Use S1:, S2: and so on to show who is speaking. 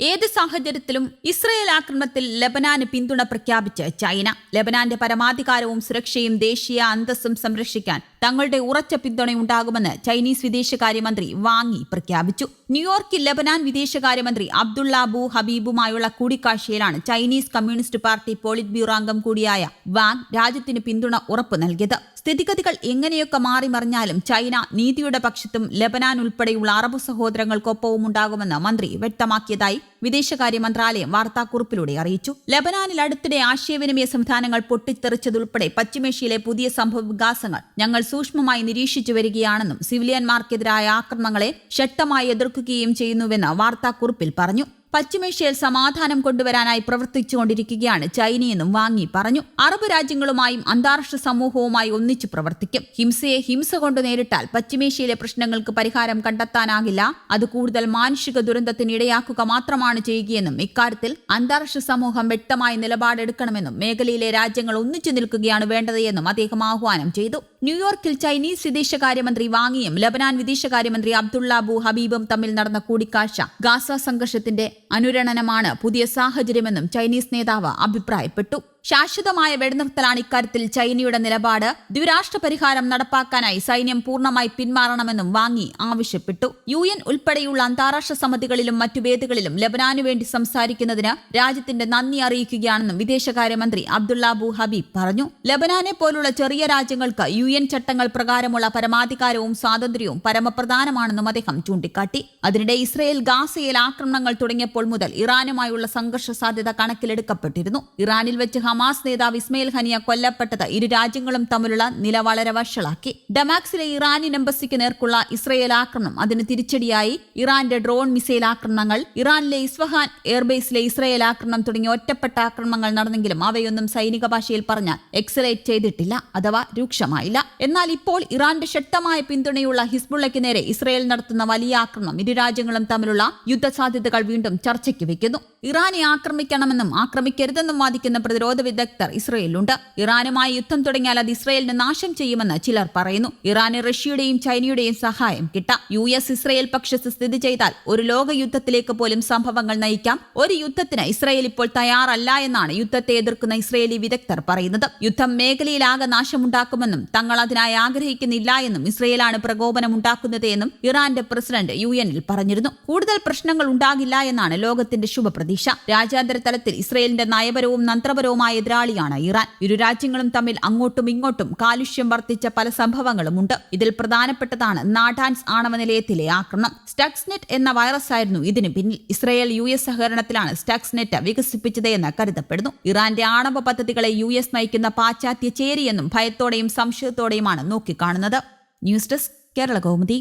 S1: ഏത് സാഹചര്യത്തിലും ഇസ്രയേൽ ആക്രമണത്തിൽ ലബനാന് പിന്തുണ പ്രഖ്യാപിച്ച് ചൈന. ലബനാന്റെ പരമാധികാരവും സുരക്ഷയും ദേശീയ അന്തസ്സും സംരക്ഷിക്കാൻ തങ്ങളുടെ ഉറച്ച പിന്തുണയുണ്ടാകുമെന്ന് ചൈനീസ് വിദേശകാര്യമന്ത്രി വാങ്ങി പ്രഖ്യാപിച്ചു. ന്യൂയോർക്കിൽ ലബനാൻ വിദേശകാര്യമന്ത്രി അബ്ദുള്ള അബു ഹബീബുമായുള്ള കൂടിക്കാഴ്ചയിലാണ് Chinese communist party politburo അംഗം കൂടിയായ വാങ് രാജ്യത്തിന് പിന്തുണ ഉറപ്പു നൽകിയത്. സ്ഥിതിഗതികൾ എങ്ങനെയൊക്കെ മാറിമറിഞ്ഞാലും ചൈന നീതിയുടെ പക്ഷത്തും ലബനാൻ ഉൾപ്പെടെയുള്ള അറബ് സഹോദരങ്ങൾക്കൊപ്പവും ഉണ്ടാകുമെന്ന് മന്ത്രി വ്യക്തമാക്കിയതായി വിദേശകാര്യ മന്ത്രാലയം വാർത്താക്കുറിപ്പിലൂടെ അറിയിച്ചു. ലബനാനിൽ അടുത്തിടെ ആശയവിനിമയ സംവിധാനങ്ങൾ പൊട്ടിത്തെറിച്ചതുൾപ്പെടെ പശ്ചിമേഷ്യയിലെ പുതിയ സംഭവ വികാസങ്ങൾ ഞങ്ങൾ സൂക്ഷ്മമായി നിരീക്ഷിച്ചു വരികയാണെന്നും സിവിലിയന്മാർക്കെതിരായ ആക്രമണങ്ങളെ ശക്തമായി എതിർക്കുകയും ചെയ്യുന്നുവെന്ന് വാർത്താക്കുറിപ്പിൽ പറഞ്ഞു. പശ്ചിമേഷ്യയിൽ സമാധാനം കൊണ്ടുവരാനായി പ്രവർത്തിച്ചുകൊണ്ടിരിക്കുകയാണ് ചൈനയെന്നും വാങ്ങി പറഞ്ഞു. അറബ് രാജ്യങ്ങളുമായും അന്താരാഷ്ട്ര സമൂഹവുമായി ഒന്നിച്ചു പ്രവർത്തിക്കും. ഹിംസയെ ഹിംസ കൊണ്ട് നേരിട്ടാൽ പശ്ചിമേഷ്യയിലെ പ്രശ്നങ്ങൾക്ക് പരിഹാരം കണ്ടെത്താനാകില്ല. അത് കൂടുതൽ മാനുഷിക ദുരന്തത്തിന് ഇടയാക്കുക മാത്രമാണ് ചെയ്യുകയെന്നും ഇക്കാര്യത്തിൽ അന്താരാഷ്ട്ര സമൂഹം വ്യക്തമായ നിലപാടെടുക്കണമെന്നും മേഖലയിലെ രാജ്യങ്ങൾ ഒന്നിച്ചു നിൽക്കുകയാണ് വേണ്ടതെന്നും അദ്ദേഹം ആഹ്വാനം ചെയ്തു. ന്യൂയോർക്കിൽ ചൈനീസ് വിദേശകാര്യമന്ത്രി വാങ്ങിയും ലബനാൻ വിദേശകാര്യമന്ത്രി അബ്ദുള്ള അബു ഹബീബും തമ്മിൽ നടന്ന കൂടിക്കാഴ്ച ഗാസ സംഘർഷത്തിന്റെ അനുരണനമാണ് പുതിയ സാഹചര്യമെന്നും ചൈനീസ് നേതാവ് അഭിപ്രായപ്പെട്ടു. ശാശ്വതമായ വെടിനിർത്തലാണ് ഇക്കാര്യത്തിൽ ചൈനയുടെ നിലപാട്. ദ്വിരാഷ്ട്ര പരിഹാരം നടപ്പാക്കാനായി സൈന്യം പൂർണമായി പിന്മാറണമെന്നും വാങ്ങി ആവശ്യപ്പെട്ടു. യു എൻ ഉൾപ്പെടെയുള്ള അന്താരാഷ്ട്ര സമിതികളിലും മറ്റു വേദികളിലും ലബനാനു വേണ്ടി സംസാരിക്കുന്നതിന് രാജ്യത്തിന്റെ നന്ദി അറിയിക്കുകയാണെന്നും വിദേശകാര്യമന്ത്രി അബ്ദുള്ള അബു ഹബീബ് പറഞ്ഞു. ലബനാനെ പോലുള്ള ചെറിയ രാജ്യങ്ങൾക്ക് യു എൻ ചട്ടങ്ങൾ പ്രകാരമുള്ള പരമാധികാരവും സ്വാതന്ത്ര്യവും പരമപ്രധാനമാണെന്നും അദ്ദേഹം ചൂണ്ടിക്കാട്ടി. അതിനിടെ ഇസ്രയേൽ ഗാസയിൽ ആക്രമണങ്ങൾ തുടങ്ങിയപ്പോൾ മുതൽ ഇറാനുമായുള്ള സംഘർഷ സാധ്യത കണക്കിലെടുക്കപ്പെട്ടിരുന്നു. ഇറാനിൽ വെച്ച് ഹമാസ് നേതാവ് ഇസ്മയിൽ ഹനിയ കൊല്ലപ്പെട്ടത് ഇരു രാജ്യങ്ങളും തമ്മിലുള്ള നില വളരെ വഷളാക്കി. ഡമാക്സിലെ ഇറാനിയൻ എംബസിക്ക് നേർക്കുള്ള ഇസ്രയേൽ ആക്രമണം. അതിന് തിരിച്ചടിയായി ഇറാന്റെ ഡ്രോൺ മിസൈൽ ആക്രമണങ്ങൾ ഇറാനിലെ ഇസ്വഹാൻ എയർബേസിലെ ഇസ്രയേൽ ആക്രമണം തുടങ്ങിയ ഒറ്റപ്പെട്ട ആക്രമണങ്ങൾ നടന്നെങ്കിലും അവയൊന്നും സൈനിക ഭാഷയിൽ പറഞ്ഞാൽ എക്സലേറ്റ് ചെയ്തിട്ടില്ല അഥവാ രൂക്ഷമായില്ല. എന്നാൽ ഇപ്പോൾ ഇറാന്റെ ശക്തമായ പിന്തുണയുള്ള ഹിസ്ബുള്ളയ്ക്ക് നേരെ ഇസ്രയേൽ നടത്തുന്ന വലിയ ആക്രമണം. ഇരു രാജ്യങ്ങളും തമ്മിലുള്ള യുദ്ധസാധ്യതകൾ വീണ്ടും ചർച്ചയ്ക്ക് വെക്കുന്നു ഇറാനെ ആക്രമിക്കണമെന്നും ആക്രമിക്കരുതെന്നും വാദിക്കുന്ന പ്രതിരോധ വിദഗ്ധർ ഇസ്രയേലിലുണ്ട്. ഇറാനുമായി യുദ്ധം തുടങ്ങിയാൽ അത് ഇസ്രയേലിന് നാശം ചെയ്യുമെന്ന് ചിലർ പറയുന്നു. ഇറാന് റഷ്യയുടെയും ചൈനയുടെയും സഹായം കിട്ടാം. യു എസ് ഇസ്രയേൽ പക്ഷത്ത് സ്ഥിതി ചെയ്താൽ ഒരു ലോക യുദ്ധത്തിലേക്ക് പോലും സംഭവങ്ങൾ നയിക്കാം. ഒരു യുദ്ധത്തിന് ഇസ്രയേൽ ഇപ്പോൾ തയ്യാറല്ല എന്നാണ് യുദ്ധത്തെ എതിർക്കുന്ന ഇസ്രയേലി വിദഗ്ധർ പറയുന്നത്. യുദ്ധം മേഖലയിലാകെ നാശമുണ്ടാക്കുമെന്നും തങ്ങൾ അതിനായി ആഗ്രഹിക്കുന്നില്ല എന്നും ഇസ്രയേലാണ് പ്രകോപനം ഉണ്ടാക്കുന്നത് എന്നും ഇറാന്റെ പ്രസിഡന്റ് യു എനിൽ പറഞ്ഞിരുന്നു. കൂടുതൽ പ്രശ്നങ്ങൾ ഉണ്ടാകില്ല എന്നാണ് ലോകത്തിന്റെ ശുഭപ്രതീക്ഷ. രാജ്യാന്തര തലത്തിൽ ഇസ്രയേലിന്റെ നയപരവും തന്ത്രപരവുമായ എതിരാളിയാണ് ഇറാൻ. ഇരു രാജ്യങ്ങളും തമ്മിൽ അങ്ങോട്ടും ഇങ്ങോട്ടും കാലുഷ്യം വർദ്ധിച്ച പല സംഭവങ്ങളുമുണ്ട്. ഇതിൽ പ്രധാനപ്പെട്ടതാണ് നാടാൻസ് ആണവ നിലയത്തിലെ ആക്രമണം. സ്റ്റക്സ്നെറ്റ് എന്ന വൈറസ് ആയിരുന്നു ഇതിന് പിന്നിൽ. ഇസ്രയേൽ യു എസ് സഹകരണത്തിലാണ് സ്റ്റക്സ്നെറ്റ് വികസിപ്പിച്ചത് എന്ന് കരുതപ്പെടുന്നു. ഇറാന്റെ ആണവ പദ്ധതികളെ യു എസ് നയിക്കുന്ന പാശ്ചാത്യ ചേരിയെന്നും ഭയത്തോടെയും സംശയത്തോടെയുമാണ് നോക്കിക്കാണുന്നത്. News desk Kerala Kaumudi.